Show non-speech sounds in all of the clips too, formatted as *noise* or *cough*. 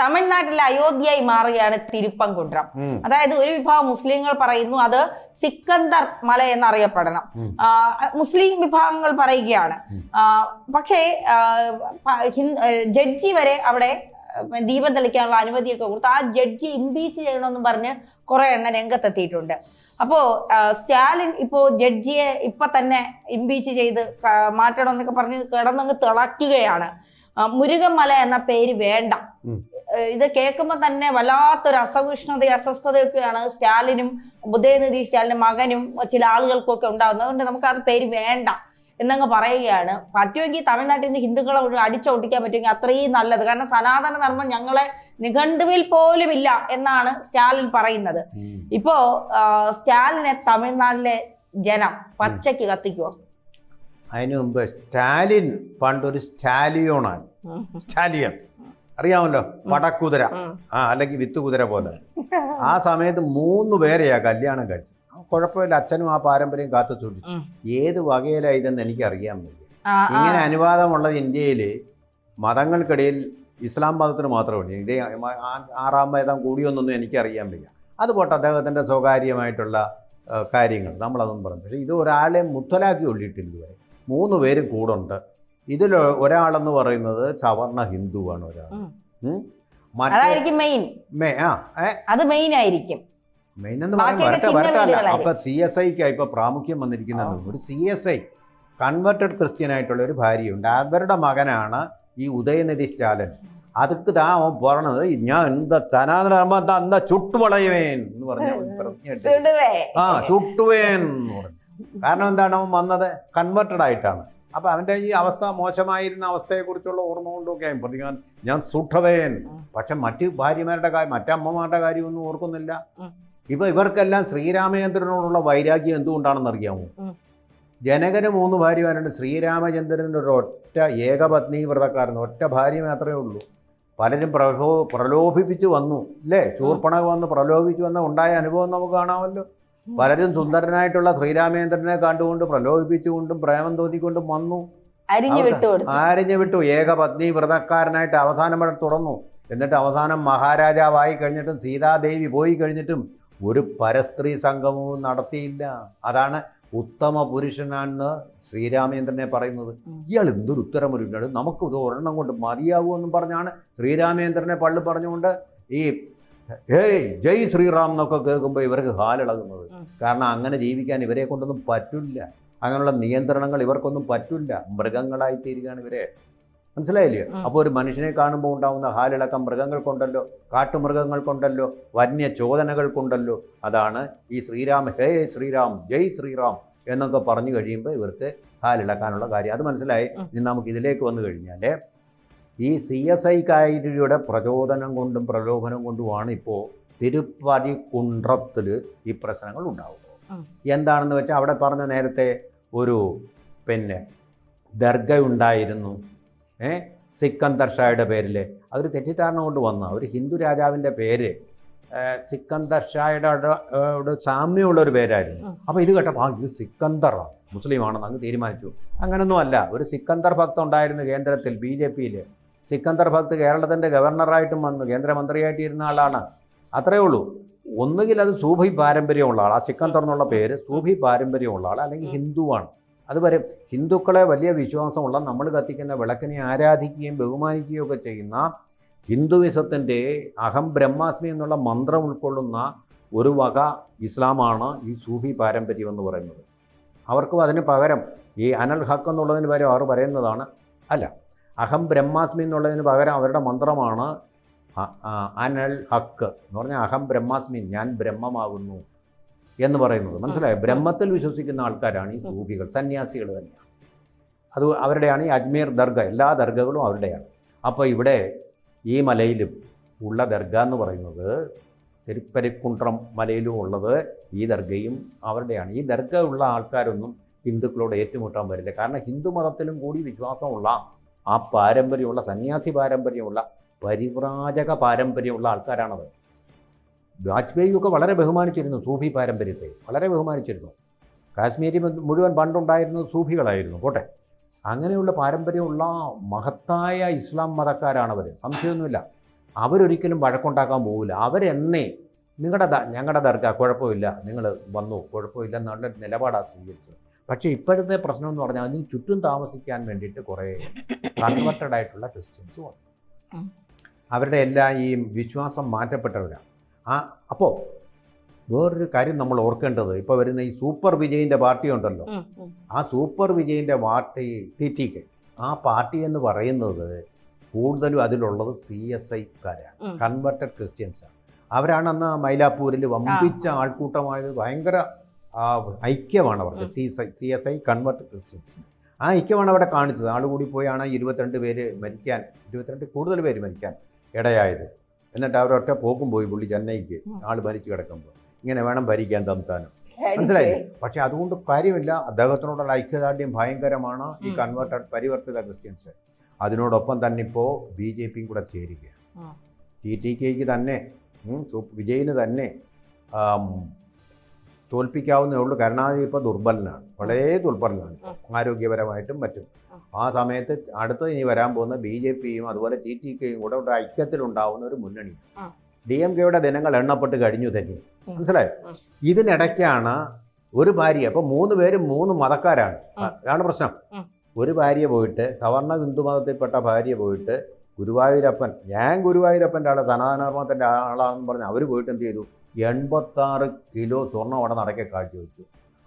തമിഴ്നാട്ടിലെ അയോധ്യയായി മാറുകയാണ് തിരുപ്പങ്കുണ്ട്രം അതായത് ഒരു വിഭാഗം മുസ്ലിങ്ങൾ പറയുന്നു അത് സിക്കന്ദർ മല എന്നറിയപ്പെടണം. മുസ്ലിം വിഭാഗങ്ങൾ പറയുകയാണ്. പക്ഷേ ജഡ്ജി വരെ അവിടെ ദീപം തെളിക്കാനുള്ള അനുമതിയൊക്കെ കൊടുത്തു ആ ജഡ്ജി ഇമ്പീച്ച് ചെയ്യണമെന്ന് പറഞ്ഞ് കുറെ എണ്ണം രംഗത്തെത്തിയിട്ടുണ്ട്. അപ്പോ സ്റ്റാലിൻ ഇപ്പോ ജഡ്ജിയെ ഇപ്പൊ തന്നെ ഇമ്പീച്ച് ചെയ്ത് മാറ്റണം എന്നൊക്കെ പറഞ്ഞ് കിടന്നങ്ങ് തിളക്കുകയാണ്. ആ, മുരുകൻമല എന്ന പേര് വേണ്ട. ഇത് കേൾക്കുമ്പോൾ തന്നെ വല്ലാത്തൊരു അസഹിഷ്ണുതയും അസ്വസ്ഥതയൊക്കെയാണ് സ്റ്റാലിനും ഉദയനിധി സ്റ്റാലിന്റെ മകനും ചില ആളുകൾക്കൊക്കെ ഉണ്ടാകുന്നത് അതുകൊണ്ട് നമുക്ക് അത് പേര് വേണ്ട എന്നങ്ങ് പറയുകയാണ്. പറ്റുമെങ്കിൽ തമിഴ്നാട്ടിൽ നിന്ന് ഹിന്ദുക്കളെ അടിച്ചോട്ടിക്കാൻ അടിച്ചൊട്ടിക്കാൻ പറ്റുമെങ്കിൽ അത്രയും നല്ലത്. കാരണം സനാതന ധർമ്മം ഞങ്ങളെ നിഘണ്ടുവിൽ പോലും ഇല്ല എന്നാണ് സ്റ്റാലിൻ പറയുന്നത്. ഇപ്പോ സ്റ്റാലിനെ തമിഴ്നാട്ടിലെ ജനം പച്ചയ്ക്ക് കത്തിക്കുവോ? അതിനു മുമ്പ് സ്റ്റാലിൻ പണ്ടൊരു സ്റ്റാലിയോണാണ്. സ്റ്റാലിയൻ അറിയാമല്ലോ പടക്കുതിര. ആ. അല്ലെങ്കിൽ വിത്ത് കുതിര പോലെ. ആ സമയത്ത് മൂന്ന് പേരെയാ കല്യാണം കഴിച്ചത്. കുഴപ്പമില്ല അച്ഛനും ആ പാരമ്പര്യം കാത്തു സൂക്ഷിച്ചു. ഏത് വകയിലായതെന്ന് എനിക്ക് അറിയാൻ വയ്യ. ഇങ്ങനെ അനുവാദമുള്ളത് ഇന്ത്യയിൽ മതങ്ങൾക്കിടയിൽ ഇസ്ലാം മതത്തിന് മാത്രമേ ഇതേ ആറാം മതം കൂടിയൊന്നൊന്നും എനിക്കറിയാൻ വയ്യ. അത് പോട്ടെ അദ്ദേഹത്തിന്റെ സ്വകാര്യമായിട്ടുള്ള കാര്യങ്ങൾ. നമ്മളതൊന്നും പറഞ്ഞു. പക്ഷേ ഇത് ഒരാളെ മുത്തലാക്കി ഒള്ളിയിട്ടില്ല ഇതുവരെ. മൂന്ന് പേരും കൂടുണ്ട് ഇതിൽ ഒരാളെന്ന് പറയുന്നത് സവർണ ഹിന്ദുവാണ് ഒരാൾ. അതായിരിക്കും മെയിൻ അത് മെയിൻ ആയിരിക്കും. മെയിൻ എന്ന് വരട്ടല്ല അപ്പൊ സി എസ് ഐക്ക് ഇപ്പൊ പ്രാമുഖ്യം വന്നിരിക്കുന്ന ഒരു C S I converted Christian ആയിട്ടുള്ള ഒരു ഭാര്യയുണ്ട്. അവരുടെ മകനാണ് ഈ ഉദയനിധി സ്റ്റാലിൻ. അതുക്ക് താ അവൻ പറഞ്ഞത് ഞാൻ എന്താ സനാതന എന്താ ചുട്ടുപളയുവേൻ എന്ന് പറഞ്ഞ പ്രതിജ്ഞ ആ ചുട്ടുവേൻ എന്ന് പറഞ്ഞു. കാരണം എന്താണ് അവൻ വന്നത്? കൺവെർട്ടഡ് ആയിട്ടാണ്. അപ്പൊ അവന്റെ ഈ അവസ്ഥ മോശമായിരുന്ന അവസ്ഥയെക്കുറിച്ചുള്ള ഓർമ്മ കൊണ്ടൊക്കെ പ്രതികാൻ ഞാൻ സുഠവയൻ. പക്ഷെ മറ്റ് ഭാര്യമാരുടെ കാര്യം മറ്റമ്മമാരുടെ കാര്യമൊന്നും ഓർക്കുന്നില്ല. ഇപ്പം ഇവർക്കെല്ലാം ശ്രീരാമചന്ദ്രനോടുള്ള വൈരാഗ്യം എന്തുകൊണ്ടാണെന്ന് അറിയാമോ? ഉം. ജനകന് മൂന്ന് ഭാര്യമാരുണ്ട്. ശ്രീരാമചന്ദ്രന്റെ ഒരു ഒറ്റ ഏകപത്നി വ്രതക്കാരൻ ഒറ്റ ഭാര്യ മാത്രമേ ഉള്ളൂ. പലരും പ്രലോ പ്രലോഭിപ്പിച്ചു വന്നു. അല്ലേ ചൂർപ്പണക വന്ന് പ്രലോഭിച്ചു വന്ന ഉണ്ടായ അനുഭവം നമുക്ക് കാണാമല്ലോ. പലരും സുന്ദരനായിട്ടുള്ള ശ്രീരാമേന്ദ്രനെ കണ്ടുകൊണ്ട് പ്രലോഭിപ്പിച്ചുകൊണ്ടും പ്രേമം തോന്നിക്കൊണ്ടും വന്നു. അരിഞ്ഞു വിട്ടു വിട്ടുകൊടുത്തു. ആരിഞ്ഞു വിട്ടു. ഏകപത്നി വ്രതക്കാരനായിട്ട് അവസാനം വരെ തുടർന്നു. എന്നിട്ട് അവസാനം മഹാരാജാവായി കഴിഞ്ഞിട്ടും സീതാദേവി പോയി കഴിഞ്ഞിട്ടും ഒരു പരസ്ത്രീ സംഗമവും നടത്തിയില്ല. അതാണ് ഉത്തമ പുരുഷനാണെന്ന് ശ്രീരാമേന്ദ്രനെ പറയുന്നത്. ഇയാൾ എന്തൊരു ഉത്തരം ഒരു നമുക്ക് ഇത് ഒരെണ്ണം കൊണ്ട് മതിയാകുമെന്നും പറഞ്ഞാണ് ശ്രീരാമേന്ദ്രനെ പള്ളി പറഞ്ഞുകൊണ്ട് ഈ ഹേയ് ജയ് ശ്രീറാം എന്നൊക്കെ കേൾക്കുമ്പോൾ ഇവർക്ക് ഹാലിളകുന്നത് ഉം. കാരണം അങ്ങനെ ജീവിക്കാൻ ഇവരെ കൊണ്ടൊന്നും പറ്റില്ല. അങ്ങനെയുള്ള നിയന്ത്രണങ്ങൾ ഇവർക്കൊന്നും പറ്റില്ല. മൃഗങ്ങളായി തീരുകയാണ് ഇവരെ. മനസ്സിലായില്ലേ? അപ്പോൾ ഒരു മനുഷ്യനെ കാണുമ്പോൾ ഉണ്ടാകുന്ന ഹാലിളക്കം മൃഗങ്ങൾക്കുണ്ടല്ലോ കാട്ടുമൃഗങ്ങൾക്കുണ്ടല്ലോ വന്യ ചോദനകൾക്കുണ്ടല്ലോ അതാണ് ഈ ശ്രീരാം ഹേ ശ്രീറാം ജയ് ശ്രീറാം എന്നൊക്കെ പറഞ്ഞു കഴിയുമ്പോൾ ഇവർക്ക് ഹാലിളക്കാനുള്ള കാര്യം. അത് മനസ്സിലായി? ഇനി നമുക്ക് ഇതിലേക്ക് വന്നു കഴിഞ്ഞാൽ ഈ സി എസ് ഐ കാരിയുടെ പ്രചോദനം കൊണ്ടും പ്രലോഭനം കൊണ്ടുമാണ് ഇപ്പോൾ തിരുപ്പതികുണ്ട്രത്തിൽ ഈ പ്രശ്നങ്ങൾ ഉണ്ടാവുന്നത്. എന്താണെന്ന് വെച്ചാൽ അവിടെ പറഞ്ഞ നേരത്തെ ഒരു പിന്നെ ദർഗ ഉണ്ടായിരുന്നു ഏ? സിക്കന്ദർ ഷായുടെ പേരിൽ അതൊരു തെറ്റിദ്ധാരണ കൊണ്ട് വന്ന. ഒരു ഹിന്ദു രാജാവിന്റെ പേര് സിക്കന്ദർ ഷായുടെ സാമ്യമുള്ള ഒരു പേരായിരുന്നു. അപ്പോൾ ഇത് കേട്ടപ്പോൾ ആ ഇത് സിക്കന്ദറാണ് മുസ്ലിമാണെന്ന് അങ്ങ് തീരുമാനിച്ചു. അങ്ങനൊന്നും അല്ല. ഒരു സിക്കന്ദർ ഭക്തം ഉണ്ടായിരുന്നു കേന്ദ്രത്തിൽ ബി ജെ പിയിൽ സിക്കന്ദർ ഭക്ത് കേരളത്തിന്റെ ഗവർണറായിട്ടും വന്നു കേന്ദ്രമന്ത്രിയായിട്ട് ഇരുന്ന ആളാണ്. അത്രയേ ഉള്ളൂ. ഒന്നുകിൽ അത് സൂഫി പാരമ്പര്യമുള്ള ആൾ ആ സിക്കന്ദർ എന്നുള്ള പേര് സൂഫി പാരമ്പര്യമുള്ള ആൾ അല്ലെങ്കിൽ ഹിന്ദുവാണ്. അതുവരെ ഹിന്ദുക്കളെ വലിയ വിശ്വാസമുള്ള നമ്മൾ കത്തിക്കുന്ന വിളക്കിനെ ആരാധിക്കുകയും ബഹുമാനിക്കുകയും ഒക്കെ ചെയ്യുന്ന ഹിന്ദുവിസത്തിന്റെ അഹം ബ്രഹ്മാസ്മി എന്നുള്ള മന്ത്രം ഉൾക്കൊള്ളുന്ന ഒരു വക ഇസ്ലാമാണ് ഈ സൂഫി പാരമ്പര്യം എന്ന് പറയുന്നത്. അവർക്കും അതിന് പകരം ഈ അനൽ ഹക്ക് എന്നുള്ളതിന് പകരം അവർ പറയുന്നതാണ്. അല്ല അഹം ബ്രഹ്മാസ്മി എന്നുള്ളതിന് പകരം അവരുടെ മന്ത്രമാണ് അനൽ ഹക്ക്. എന്ന് പറഞ്ഞാൽ അഹം ബ്രഹ്മാസ്മി ഞാൻ ബ്രഹ്മമാകുന്നു എന്ന് പറയുന്നത്. മനസ്സിലായോ? ബ്രഹ്മത്തിൽ വിശ്വസിക്കുന്ന ആൾക്കാരാണ് ഈ സൂഫികൾ സന്യാസികൾ തന്നെയാണ്. അത് അവരുടെയാണ് ഈ അജ്മീർ ദർഗ. എല്ലാ ദർഗകളും അവരുടെയാണ്. അപ്പോൾ ഇവിടെ ഈ മലയിലും ഉള്ള ദർഗ എന്ന് പറയുന്നത് തിരുപ്പരിക്കുണ്ട്രം മലയിലും ഉള്ളത് ഈ ദർഗയും അവരുടെയാണ്. ഈ ദർഗ ഉള്ള ആൾക്കാരൊന്നും ഹിന്ദുക്കളോട് ഏറ്റുമുട്ടാൻ വരില്ല. കാരണം ഹിന്ദു മതത്തിലും കൂടി വിശ്വാസമുള്ള ആ പാരമ്പര്യമുള്ള സന്യാസി പാരമ്പര്യമുള്ള പരിവ്രാജക പാരമ്പര്യമുള്ള ആൾക്കാരാണത് വാജ്പേയിയൊക്കെ വളരെ ബഹുമാനിച്ചിരുന്നു സൂഫി പാരമ്പര്യത്തെ വളരെ ബഹുമാനിച്ചിരുന്നു. കാശ്മീരി മുഴുവൻ പണ്ടുണ്ടായിരുന്നത് സൂഫികളായിരുന്നു പോട്ടെ. അങ്ങനെയുള്ള പാരമ്പര്യമുള്ള മഹത്തായ ഇസ്ലാം മതക്കാരാണവർ സംശയമൊന്നുമില്ല. അവരൊരിക്കലും വഴക്കുണ്ടാക്കാൻ പോകില്ല അവരെന്നേ നിങ്ങളുടെ ഞങ്ങളുടെ ദർഗ കുഴപ്പമില്ല നിങ്ങൾ വന്നു കുഴപ്പമില്ല എന്നുള്ള നിലപാടാണ് സ്വീകരിച്ചത്. പക്ഷേ ഇപ്പോഴത്തെ പ്രശ്നം എന്ന് പറഞ്ഞാൽ അതിന് ചുറ്റും താമസിക്കാൻ വേണ്ടിയിട്ട് കുറേ കൺവെർട്ടഡ് ആയിട്ടുള്ള ക്രിസ്ത്യൻസ് വന്നു. അവരുടെ എല്ലാ ഈ വിശ്വാസം മാറ്റപ്പെട്ടവരാണ് ആ അപ്പോൾ വേറൊരു കാര്യം നമ്മൾ ഓർക്കേണ്ടത് ഇപ്പോൾ വരുന്ന ഈ സൂപ്പർ വിജയിന്റെ പാർട്ടി ഉണ്ടല്ലോ. ആ സൂപ്പർ വിജയിന്റെ പാർട്ടി ടി ടി കെ ആ പാർട്ടി എന്ന് പറയുന്നത് കൂടുതലും അതിലുള്ളത് സി എസ് ഐക്കാരാണ്. കൺവെർട്ടഡ് ക്രിസ്ത്യൻസാണ് അവരാണ് അന്ന് മൈലാപ്പൂരിൽ വമ്പിച്ച ആൾക്കൂട്ടമായത് ഭയങ്കര ഐക്യമാണ് അവർക്ക്. C C S I converted Christians ആ ഐക്യമാണ് അവിടെ കാണിച്ചത്. ആൾ കൂടി പോയാണ് ഇരുപത്തിരണ്ട് പേര് മരിക്കാൻ ഇരുപത്തിരണ്ട് കൂടുതൽ പേര് മരിക്കാൻ ഇടയായത്. എന്നിട്ട് അവരൊറ്റ പോക്കും പോയി പുള്ളി ചെന്നൈക്ക്. ആൾ ഭരിച്ചു കിടക്കുമ്പോൾ ഇങ്ങനെ വേണം ഭരിക്കാൻ തന്നാനും മനസ്സിലായി പക്ഷെ അതുകൊണ്ട് കാര്യമില്ല. അദ്ദേഹത്തിനോടുള്ള ഐക്യദാർഢ്യം ഭയങ്കരമാണ് ഈ. കൺവേർട്ടഡ് പരിവർത്തിത ക്രിസ്ത്യൻസ് അതിനോടൊപ്പം തന്നെ ഇപ്പോൾ ബി ജെ പിയും കൂടെ ചേരുകയാണ്. ടി ടി കെക്ക് തന്നെ വിജയിന് തന്നെ തോൽപ്പിക്കാവുന്നേ ഉള്ളൂ. കരുണാനിധി ഇപ്പോൾ ദുർബലനാണ്. വളരെ ദുർബലനാണ്. ആരോഗ്യപരമായിട്ടും മറ്റും. ആ. സമയത്ത് അടുത്ത ഇനി വരാൻ പോകുന്ന ബി ജെ പിയും അതുപോലെ ടി ടി കെയും കൂടെ ഒരു ഐക്യത്തിലുണ്ടാവുന്ന ഒരു മുന്നണി. ഡി എം കെയുടെ ദിനങ്ങൾ എണ്ണപ്പെട്ട് കഴിഞ്ഞു തന്നെ. മനസ്സിലായോ. ഇതിനിടയ്ക്കാണ് ഒരു ഭാര്യ അപ്പൊ മൂന്ന് പേരും മൂന്ന് മതക്കാരാണ്. അതാണ് പ്രശ്നം. ഒരു ഭാര്യ പോയിട്ട് സവർണ ഹിന്ദു മതത്തിൽപ്പെട്ട ഭാര്യ പോയിട്ട് ഗുരുവായൂരപ്പൻ ഞാൻ ഗുരുവായൂരപ്പന്റെ ആളെ സനാതനധർമ്മത്തിന്റെ ആളാണെന്ന് പറഞ്ഞ് അവർ പോയിട്ട് എന്ത് ചെയ്തു? എൺപത്താറ് കിലോ സ്വർണം അവിടെ നടക്കെ കാഴ്ചവെച്ചു.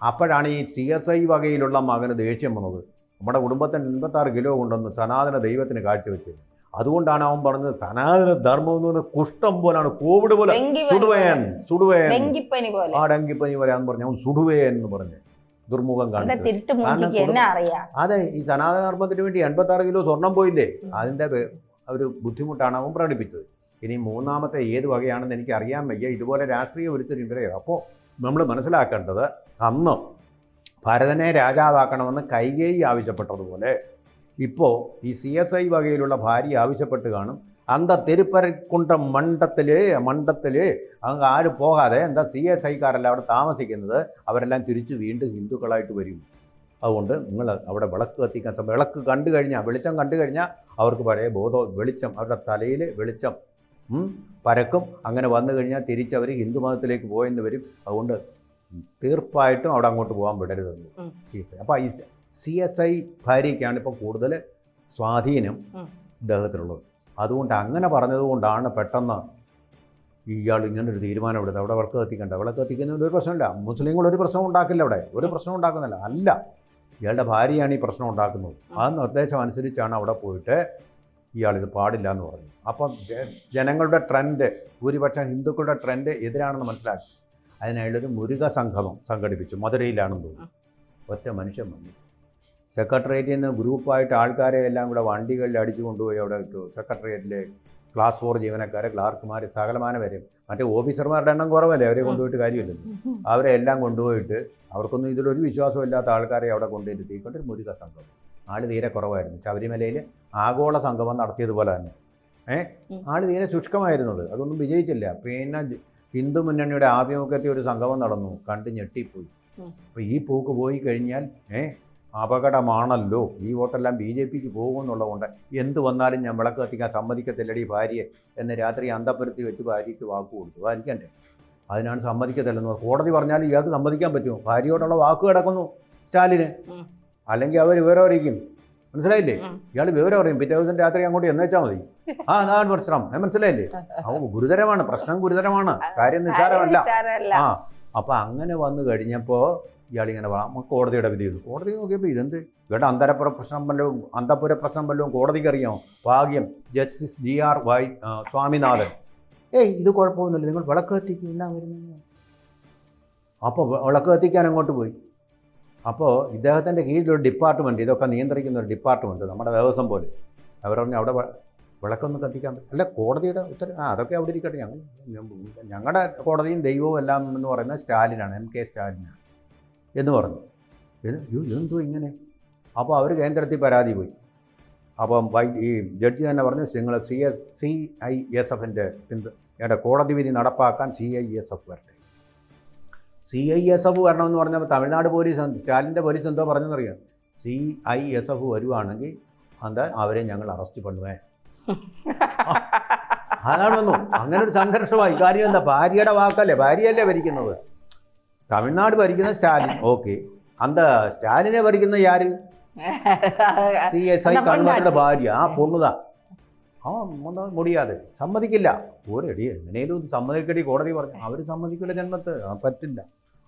അപ്പോഴാണ് ഈ സി എസ് ഐ വകയിലുള്ള മകന് ദേഷ്യം വന്നത്. നമ്മുടെ കുടുംബത്തിന് എൺപത്താറ് കിലോ കൊണ്ടുവന്ന് സനാതന ദൈവത്തിന് കാഴ്ചവെച്ചത്. അതുകൊണ്ടാണ് അവൻ പറഞ്ഞത് സനാതന ധർമ്മം എന്ന് പറഞ്ഞാൽ കുഷ്ഠം പോലാണ് കോവിഡ് പോലെ. സുടുവേൻ സുടുവേൻ. ആ ഡെങ്കിപ്പനി പോലെ വരാന്ന് പറഞ്ഞു അവൻ സുടുവേൻ എന്ന് പറഞ്ഞു. ദുർമുഖം കാണിച്ചു അതെ ഈ സനാതന ധർമ്മത്തിന് വേണ്ടി എൺപത്താറ് കിലോ സ്വർണം പോയില്ലേ? അതിന്റെ ഒരു ബുദ്ധിമുട്ടാണ് അവൻ പ്രകടിപ്പിച്ചത്. ഇനി മൂന്നാമത്തെ ഏത് വകയാണെന്ന് എനിക്ക് അറിയാൻ വയ്യ. ഇതുപോലെ രാഷ്ട്രീയ ഒരുത്തരും ഇവരെ അപ്പോൾ നമ്മൾ മനസ്സിലാക്കേണ്ടത് അന്ന് ഭരതനെ രാജാവാക്കണമെന്ന് കൈകേയി ആവശ്യപ്പെട്ടതുപോലെ ഇപ്പോൾ ഈ സി എസ് ഐ വകയിലുള്ള ഭാര്യ ആവശ്യപ്പെട്ട് കാണും. അന്ത തിരുപ്പരക്കുണ്ട മണ്ഡത്തിൽ മണ്ഡത്തിൽ അങ്ങ് ആര് പോകാതെ എന്താ സി എസ് ഐക്കാരെല്ലാം അവിടെ താമസിക്കുന്നത്? അവരെല്ലാം തിരിച്ച് വീണ്ടും ഹിന്ദുക്കളായിട്ട് വരും. അതുകൊണ്ട് നിങ്ങൾ അവിടെ വിളക്ക് കത്തിക്കാൻ വിളക്ക് കണ്ടു കഴിഞ്ഞാൽ വെളിച്ചം കണ്ടു കഴിഞ്ഞാൽ അവർക്ക് പഴയ ബോധം വെളിച്ചം അവരുടെ തലയിൽ വെളിച്ചം പരക്കും. അങ്ങനെ വന്നു കഴിഞ്ഞാൽ തിരിച്ചവർ ഹിന്ദു മതത്തിലേക്ക് പോയെന്ന് വരും. അതുകൊണ്ട് തീർപ്പായിട്ടും അവിടെ അങ്ങോട്ട് പോകാൻ വിടരുതെന്ന്. സി എസ് ഐ അപ്പോൾ ഈ സി എസ് ഐ ഭാര്യയ്ക്കാണ് ഇപ്പോൾ കൂടുതൽ സ്വാധീനം ഇദ്ദേഹത്തിലുള്ളത് ഇദ്ദേഹത്തിനുള്ളത്. അതുകൊണ്ട് അങ്ങനെ പറഞ്ഞതുകൊണ്ടാണ് പെട്ടെന്ന് ഇയാൾ ഇങ്ങനെ ഒരു തീരുമാനം എടുത്തത്. അവിടെ വിളക്ക് കത്തിക്കണ്ട. വിളക്ക് കത്തിക്കുന്നതിന് ഒരു പ്രശ്നമില്ല. മുസ്ലിങ്ങൾ ഒരു പ്രശ്നം ഉണ്ടാക്കില്ല അവിടെ. ഒരു പ്രശ്നം ഉണ്ടാക്കുന്നില്ല. അല്ല. ഇയാളുടെ ഭാര്യയാണ് ഈ പ്രശ്നം ഉണ്ടാക്കുന്നത്. ആ നിർദ്ദേശം അനുസരിച്ചാണ് അവിടെ പോയിട്ട് ഇയാൾ ഇത് പാടില്ല എന്ന് പറഞ്ഞു. അപ്പം ജനങ്ങളുടെ ട്രെൻഡ് ഭൂരിപക്ഷം ഹിന്ദുക്കളുടെ ട്രെൻഡ് എതിരാണെന്ന് മനസ്സിലാക്കി. അതിനായിട്ടൊരു മുരുക സംഗമം സംഘടിപ്പിച്ചു. മധുരയിലാണെന്ന് തോന്നുന്നു. ഒറ്റ മനുഷ്യൻ വന്നു. സെക്രട്ടേറിയറ്റിൽ നിന്ന് ഗ്രൂപ്പായിട്ട് ആൾക്കാരെ എല്ലാം കൂടെ വണ്ടികളിൽ അടിച്ചു കൊണ്ടുപോയി അവിടെ ഇട്ടു. സെക്രട്ടേറിയറ്റിലെ ക്ലാസ് ഫോർ ജീവനക്കാരെ ക്ലാർക്കുമാർ സകലമാനം വരും മറ്റേ ഓഫീസർമാരുടെ എണ്ണം കുറവല്ലേ? അവരെ കൊണ്ടുപോയിട്ട് കാര്യമില്ലല്ലോ. അവരെ എല്ലാം കൊണ്ടുപോയിട്ട് അവർക്കൊന്നും ഇതിലൊരു വിശ്വാസമില്ലാത്ത ആൾക്കാരെ അവിടെ കൊണ്ടുപോയിട്ട് ഒരു മുരുക സംഘം ആൾ തീരെ കുറവായിരുന്നു. ശബരിമലയിൽ ആഗോള സംഗമം നടത്തിയതുപോലെ തന്നെ. ഏ. ആൾ തീരെ ശുഷ്കമായിരുന്നത്. അതൊന്നും വിജയിച്ചില്ല. പിന്നെ ഹിന്ദു മുന്നണിയുടെ ആഭിമുഖ്യത്തിൽ ഒരു സംഗമം നടന്നു. കണ്ട് ഞെട്ടിപ്പോയി. അപ്പൊ അപ്പോൾ ഈ പോക്ക് പോയി കഴിഞ്ഞാൽ ഏ? അപകടമാണല്ലോ. ഈ വോട്ടെല്ലാം ബി ജെ പിക്ക് പോകുമെന്നുള്ളതുകൊണ്ട് എന്ത് വന്നാലും ഞാൻ വിളക്ക് കത്തിക്കാൻ സമ്മതിക്കത്തില്ലടി ഭാര്യയെ എന്ന് രാത്രി അന്തപ്പുരത്തി വെച്ച് ഭാര്യയ്ക്ക് വാക്ക് കൊടുത്തു. വായിക്കണ്ടേ അതിനാണ് സമ്മതിക്കത്തില്ലെന്ന്. കോടതി പറഞ്ഞാൽ ഇയാൾക്ക് സമ്മതിക്കാൻ പറ്റുമോ? ഭാര്യയോടുള്ള വാക്ക് കിടക്കുന്നു. സ്റ്റാലിന്. അല്ലെങ്കിൽ അവർ വിവരം അറിയിക്കും. മനസ്സിലായില്ലേ. ഇയാൾ വിവരം അറിയും. പിറ്റേ ദിവസം രാത്രി അങ്ങോട്ട് എന്നുവെച്ചാൽ മതി. *laughs* ആ അതാണ് പ്രശ്നം. ഞാൻ മനസ്സിലായില്ലേ? *laughs* അവ ഗുരുതരമാണ്. പ്രശ്നം ഗുരുതരമാണ്. കാര്യം നിസ്സാരമല്ല. ആ അപ്പൊ അങ്ങനെ വന്നു കഴിഞ്ഞപ്പോൾ വാ നമുക്ക് കോടതിയുടെ വിധി ചെയ്തു. കോടതി നോക്കിയപ്പോൾ ഇതെന്ത്? ഇവിടെ അന്തരപ്പുര പ്രശ്നം വല്ലതും അന്തപുര പ്രശ്നം വല്ലതും കോടതിക്ക് അറിയാമോ? ഭാഗ്യം justice G R Y Swaminathan. ഏയ് ഇത് കുഴപ്പമൊന്നുമില്ല. നിങ്ങൾ വിളക്ക് കത്തിക്കുക എന്നാ അപ്പോൾ വിളക്ക് കത്തിക്കാൻ അങ്ങോട്ട് പോയി. അപ്പോൾ ഇദ്ദേഹത്തിന്റെ കീഴിലൊരു ഡിപ്പാർട്ട്മെന്റ് ഇതൊക്കെ നിയന്ത്രിക്കുന്ന ഒരു ഡിപ്പാർട്ട്മെന്റ് നമ്മുടെ ദേവസ്വം പോലെ. അവർ പറഞ്ഞു അവിടെ വിളക്കൊന്നും കത്തിക്കാൻ പറ്റും അല്ല കോടതിയുടെ ഉത്തരവ് ആ അതൊക്കെ അവിടെ ഇരിക്കട്ടെ. ഞങ്ങൾ ഞങ്ങളുടെ കോടതിയും ദൈവവും എല്ലാം എന്ന് പറയുന്നത് സ്റ്റാലിനാണ് എം കെ സ്റ്റാലിനാണ് എന്ന് പറഞ്ഞു. എന്തു ഇങ്ങനെ? അപ്പോൾ അവർ കേന്ദ്രത്തിൽ പരാതി പോയി. അപ്പം വൈ ഈ ജഡ്ജി തന്നെ പറഞ്ഞു നിങ്ങൾ C S C I S എഫിന്റെ പിന്തു കോടതി വിധി നടപ്പാക്കാൻ സി ഐ എസ് എഫ് വരട്ടെ. സി ഐ എസ് എഫ് വരണം എന്ന് പറഞ്ഞപ്പോൾ തമിഴ്നാട് പോലീസ് സ്റ്റാലിന്റെ പോലീസ് എന്തോ പറഞ്ഞെന്നറിയാം? സി ഐ എസ് എഫ് വരുവാണെങ്കിൽ എന്താ അവരെ ഞങ്ങൾ അറസ്റ്റ് പണ്ടുവേ. അതാണ് വന്നു. അങ്ങനെ ഒരു സംഘർഷമായി. കാര്യം എന്താ? ഭാര്യയുടെ വാക്കല്ലേ? ഭാര്യയല്ലേ ഭരിക്കുന്നത്? തമിഴ്നാട് ഭരിക്കുന്ന സ്റ്റാലിൻ. ഓക്കെ. എന്താ സ്റ്റാലിനെ ഭരിക്കുന്ന ആര് സി എസ് ഐ കൺവറിന്റെ ഭാര്യ. ആ പൊണ്ണുതാ. ഒന്നും മുടിയാതെ. സമ്മതിക്കില്ല. ഒരടി എങ്ങനെയും സമ്മതിക്കടി കോടതി പറഞ്ഞു. അവർ സമ്മതിക്കില്ല ജന്മത്ത്. പറ്റില്ല.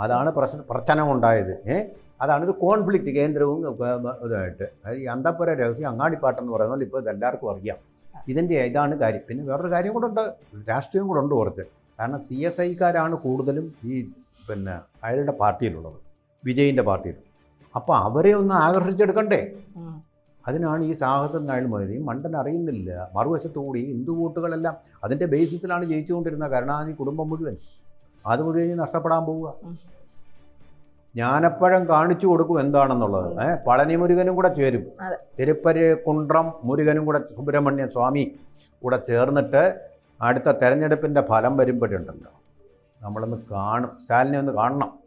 അതാണ് പ്രശ്നം ഉണ്ടായത് ഏ? അതാണ് ഒരു കോൺഫ്ലിക്റ്റ് കേന്ദ്രവും ഇതായിട്ട്. ഈ അന്തപ്പുര രഹസ്യം അങ്ങാടിപ്പാട്ടെന്ന് പറയുന്നത് ഇപ്പോൾ ഇതെല്ലാവർക്കും അറിയാം. ഇതിന്റെ ഇതാണ് കാര്യം. പിന്നെ വേറൊരു കാര്യം കൂടെ ഉണ്ട്. രാഷ്ട്രീയം കൂടെ ഉണ്ട് കുറച്ച്. കാരണം സി എസ് ഐക്കാരാണ് കൂടുതലും ഈ പിന്നെ അയാളുടെ പാർട്ടിയിലുള്ളത്. വിജയിന്റെ പാർട്ടിയിൽ അപ്പോൾ അവരെ ഒന്ന് ആകർഷിച്ചെടുക്കണ്ടേ. അതിനാണ് ഈ സാഹസം അയാൾ മതി മണ്ടൻ അറിയുന്നില്ല. മറുവശത്തു കൂടി ഹിന്ദു വോട്ടുകളെല്ലാം അതിന്റെ ബേസിസിലാണ് ജയിച്ചുകൊണ്ടിരുന്ന കരുണാനിധി കുടുംബം മുഴുവൻ. അത് മുഴുവൻ നഷ്ടപ്പെടാൻ പോവുക. ജ്ഞാനപ്പഴം കാണിച്ചു കൊടുക്കും എന്താണെന്നുള്ളത്. ഏഹ് പളനി മുരുകനും കൂടെ ചേരും. തിരുപ്പര് കുണ്ട്രം മുരുകനും കൂടെ സുബ്രഹ്മണ്യ സ്വാമി കൂടെ ചേർന്നിട്ട് അടുത്ത തെരഞ്ഞെടുപ്പിന്റെ ഫലം വരുമ്പോഴുണ്ടല്ലോ. നമ്മളൊന്ന് കാണും. സ്റ്റാലിനെ ഒന്ന് കാണണം.